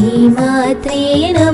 శ్రీమాత్రే నమః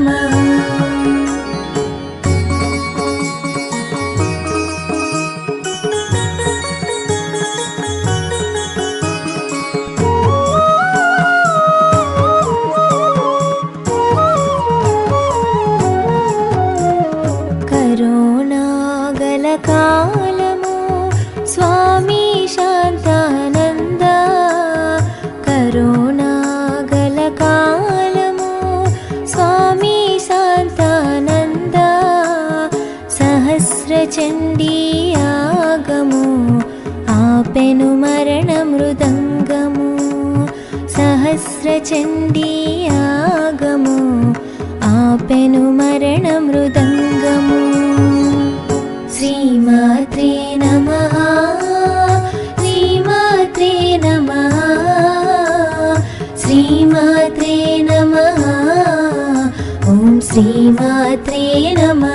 చండీ ఆగము ఆపెను మరణ మృదంగము సహస్ర చండీ ఆగము ఆపెను మరణ మృదంగము శ్రీమాత్రే నమ శ్రీమాత్రే నమ శ్రీమాత్రే నమ. ఓం శ్రీమాత్రే నమ.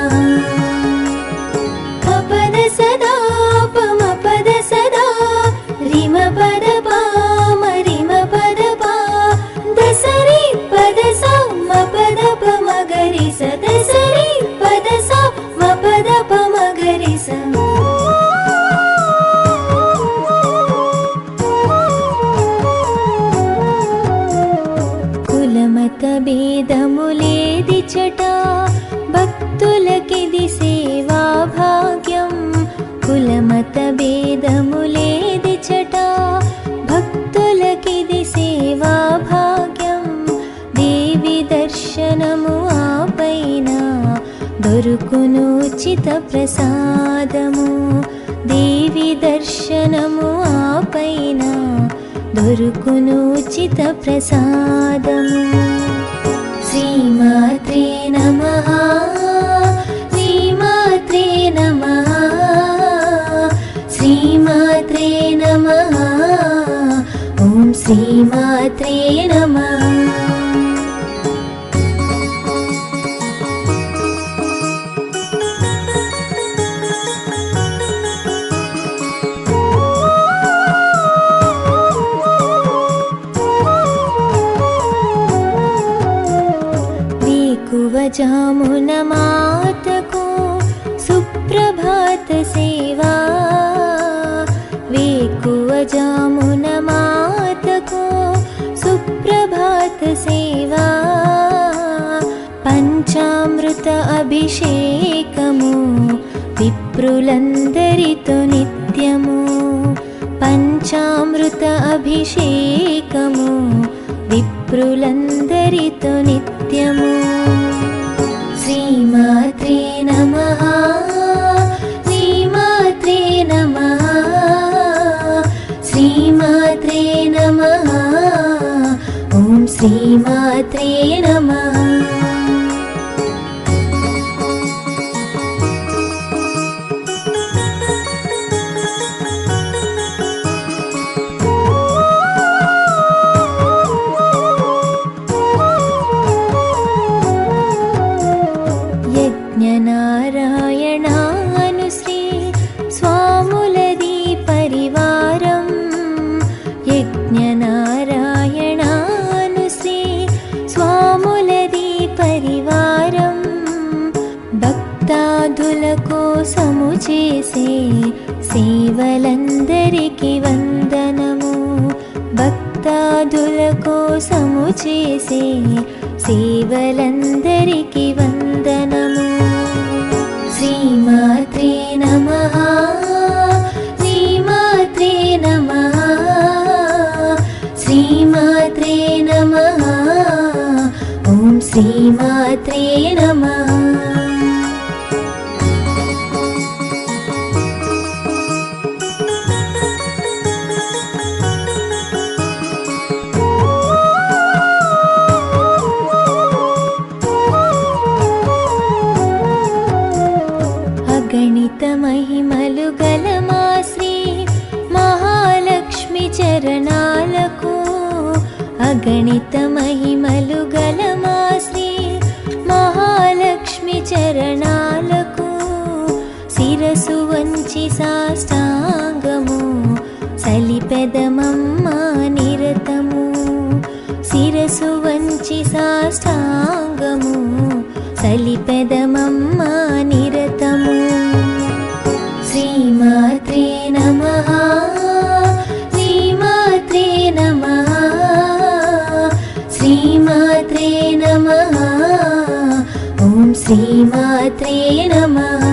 ప్రసాదము దేవి దర్శనము ఆపైన దొరుకును ఉచిత ప్రసాదము. శ్రీమాత్రే నమ శ్రీమాత్రే నమ శ్రీమాత్రే నమ ఓం శ్రీమాత్రే నమ. जामुना मातको सुप्रभात सेवा वे कुवजामुना मातको सुप्रभात सेवा पञ्चामृत अभिषेकमु विप्रुलन्दरितु नित्यमु। पञ्चामृत अभिषेकमु विप्रुलन्दरितु नित्यमु। श्रीमात्रे नमः। భక్తాదుల కోసము చేసే సేవలందరికీ వందనము. భక్తాదుల కోసము చేసే సేవలందరికీ వందనము. శ్రీమాత్రే నమ శ్రీమాత్రే నమ శ్రీమాత్రే నమః. ఓం శ్రీమాత్రే నమః. श्रीमात्रे नमः।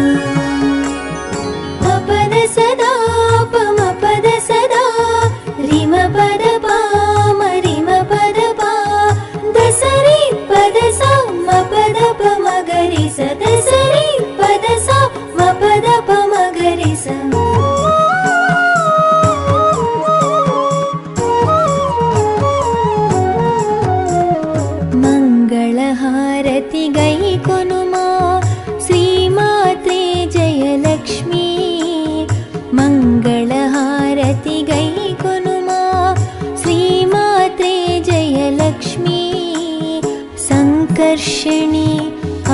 िणि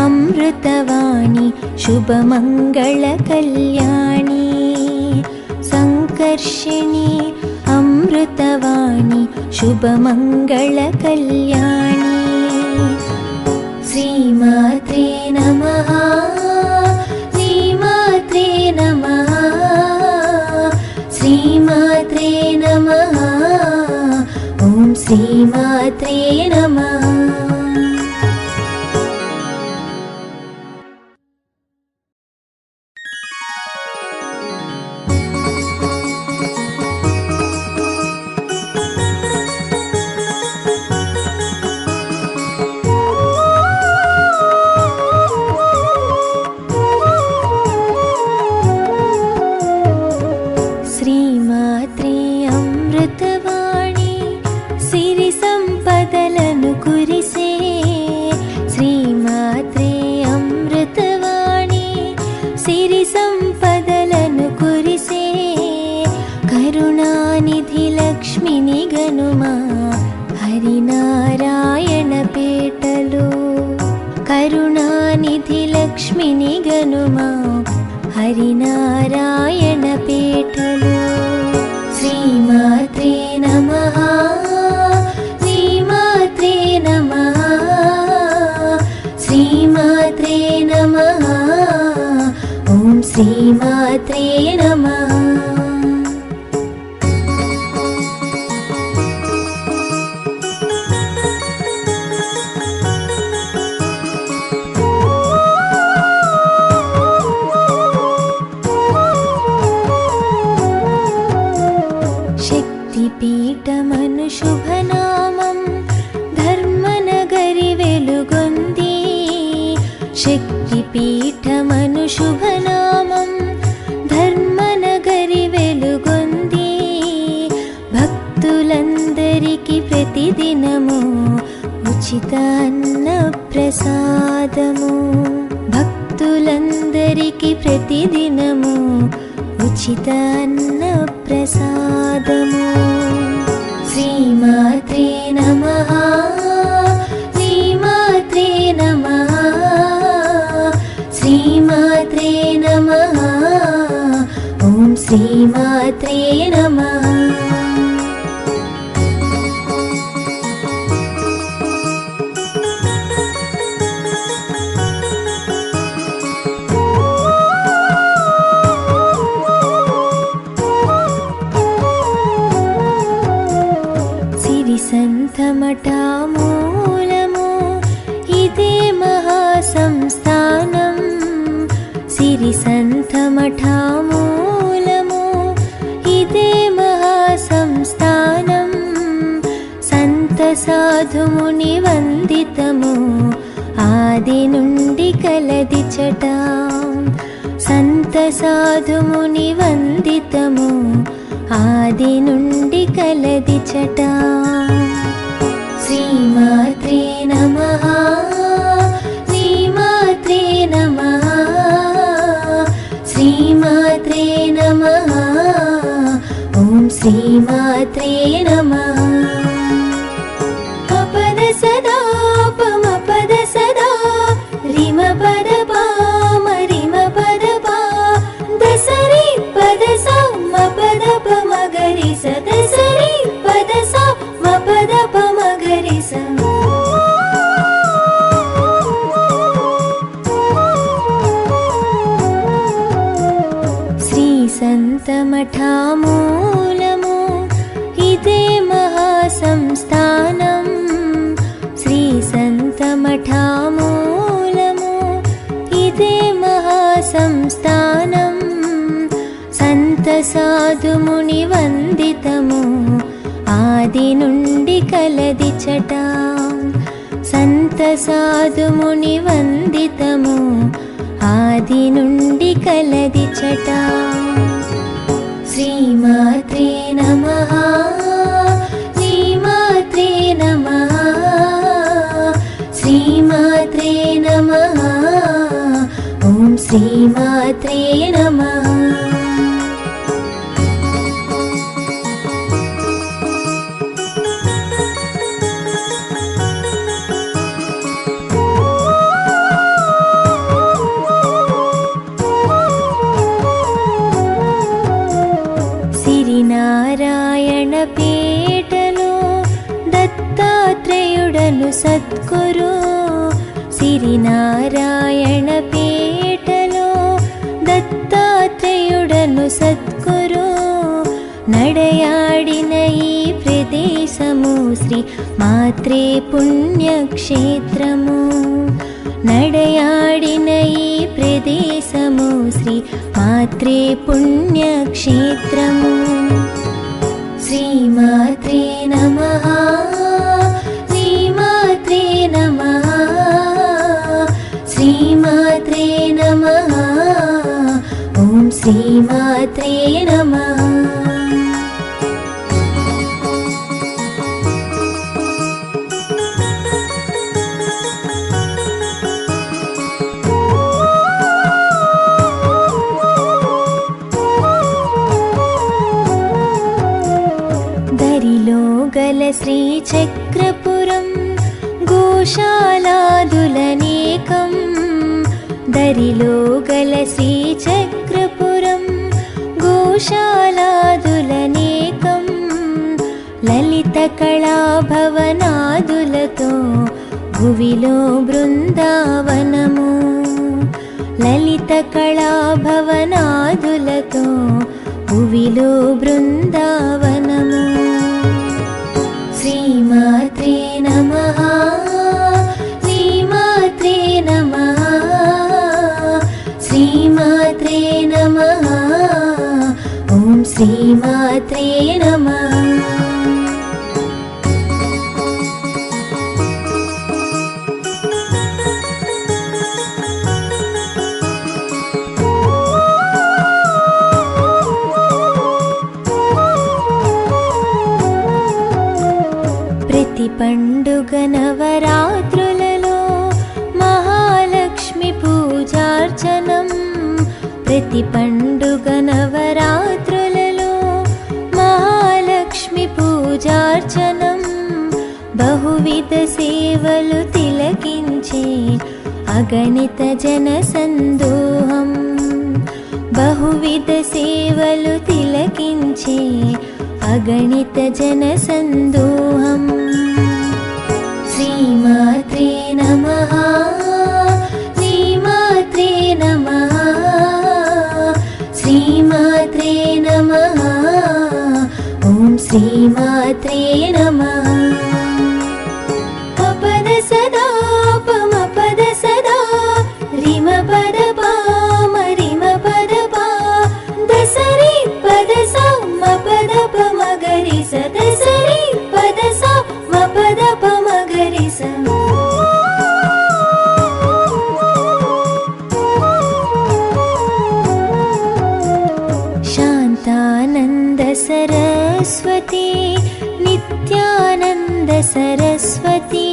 अमृतवाणी शुभमङ्गलकल्याणी सङ्कर्षिणी अमृतवाणी शुभमङ्गलकल्याणी श्रीमात्रे नमः श्रीमात्रे नमः श्रीमात्रे नमः। ॐ श्रीमात्रे नमः। हरिनारायणपीठलो श्रीमात्रे नमः। श्रीमात्रे नमः। श्रीमात्रे नमः। ॐ श्रीमात् శ్రీమాత్రే నమ. సిరి ఇదే మహాసంస్థానం. సిరి సంతమఠా सन्तसाधुमुनिवन्दितमु आदिनुण्डि कलदि चटा। श्रीमात्रे नमः श्रीमात्रे नमः श्रीमात्रे नमः। ॐ श्रीमात्रे नमः। ఆది నుండి కలది చట. సంత సాధుముని వందితము ఆది నుండి కలది చట. శ్రీమాత్రే నమ శ్రీమాత్రే నమ శ్రీమాత్రే నమ ఓం శ్రీమాత్రే నమ. పుణ్యక్షేత్రము నడయాడిన ఈ ప్రదేశము శ్రీ మాత్రే పుణ్యక్షేత్రము శ్రీమాత్రే నమ శ్రీమాత్రే నమ శ్రీమాత్రే నమ ఓం శ్రీమాత్రే నమ కళాభవనాదులతో భువిలో బృందావనము. లలిత కళాభవనాదులతో భువిలో బృందావనము. శ్రీమాత్రే నమ శ్రీమాత్రే నమ శ్రీమాత్రే నమ. ఓం శ్రీమాత్రే నమ. गणितजनसन्दोहम् बहुविधसेवलु तिलकिञ्चे अगणितजनसन्दोहम् श्रीमात्रे नमः श्रीमात्रे नमः श्रीमात्रे नमः। ॐ श्रीमात्रे नमः। सरस्वती नित्यानन्द सरस्वती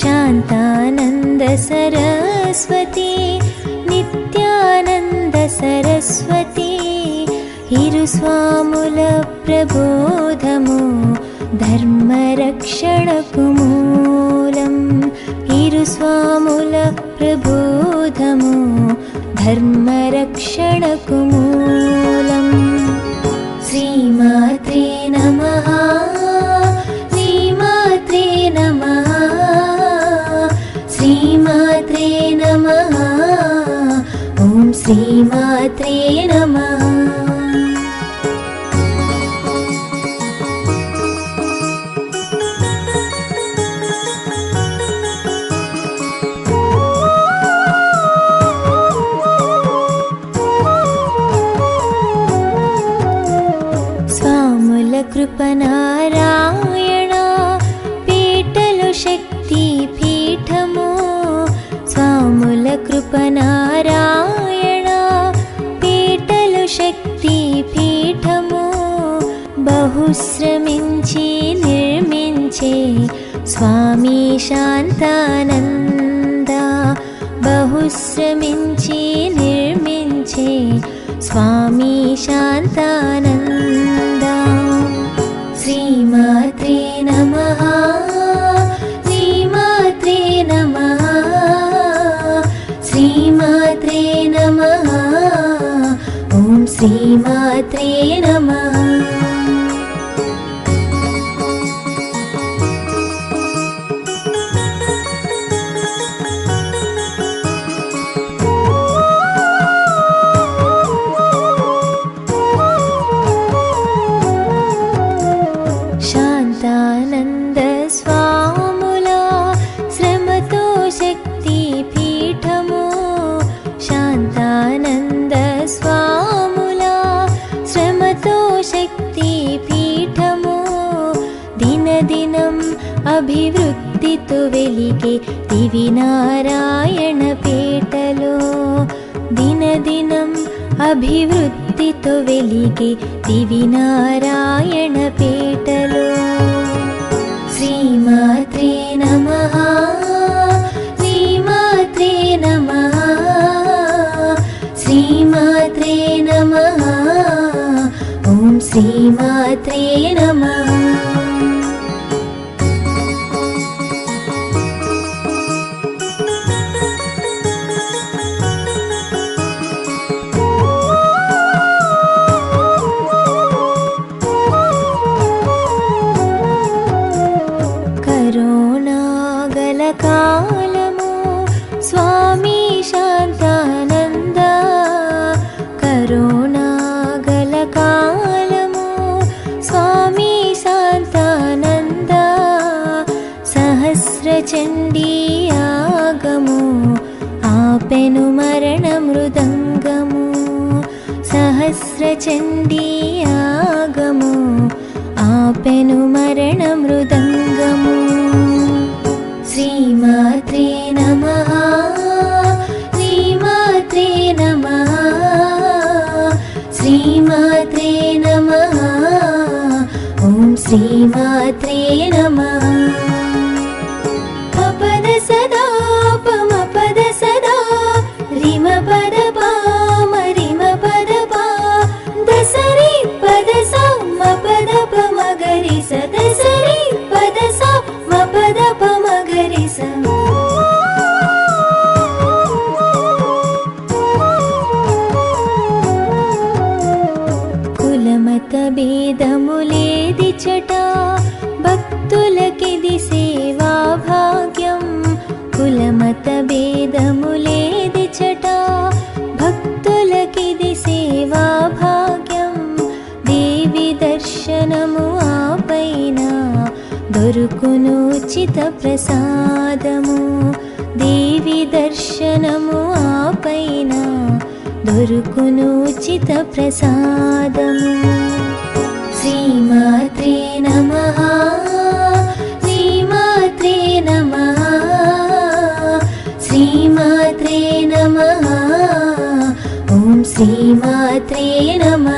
शान्तानन्द सरस्वती नित्यानन्द सरस्वती हिरुस्वामुल प्रबोधमु धर्मरक्षणकु मूलम् శ్రీమాత్రే నమ కృపణ ी स्वामी शान्तानन्द बहुश्रमिञ्चे निर्मिञ्चे स्वामी शान्तानन्द। श्रीमात्रे नमः श्रीमात्रे नमः श्रीमात्रे नमः। ॐ श्रीमात्रे नमः। శ్రీమాత్రే నమః. చండీ ఆగము ఆపెను మరణ మృదంగము సహస్ర చండీ ఆగము ఆపెను మరణ మృదంగము శ్రీమాత్రే నమ శ్రీమాత్రే నమ శ్రీమాత్రే నమ. ఓం శ్రీమాత్రే నమ. ప్రసాదము దేవి దర్శనము ఆపైన దొరుకును చిత ప్రసాదము. శ్రీమాత్రే నమ శ్రీమాత్రే నమ శ్రీమాత్రే నమ. ఓం శ్రీమాత్రే నమ.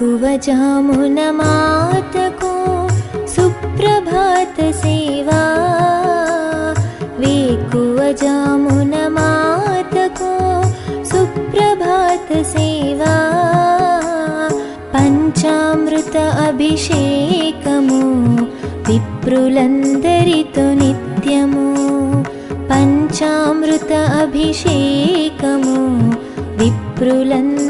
कुवजामुन मातको सुप्रभात सेवा वि कुवजामुन मातको सुप्रभात सेवा पञ्चामृत अभिषेकं विप्रुलन्द नित्यमु। पञ्चामृत अभिषेकं विप्रुलन्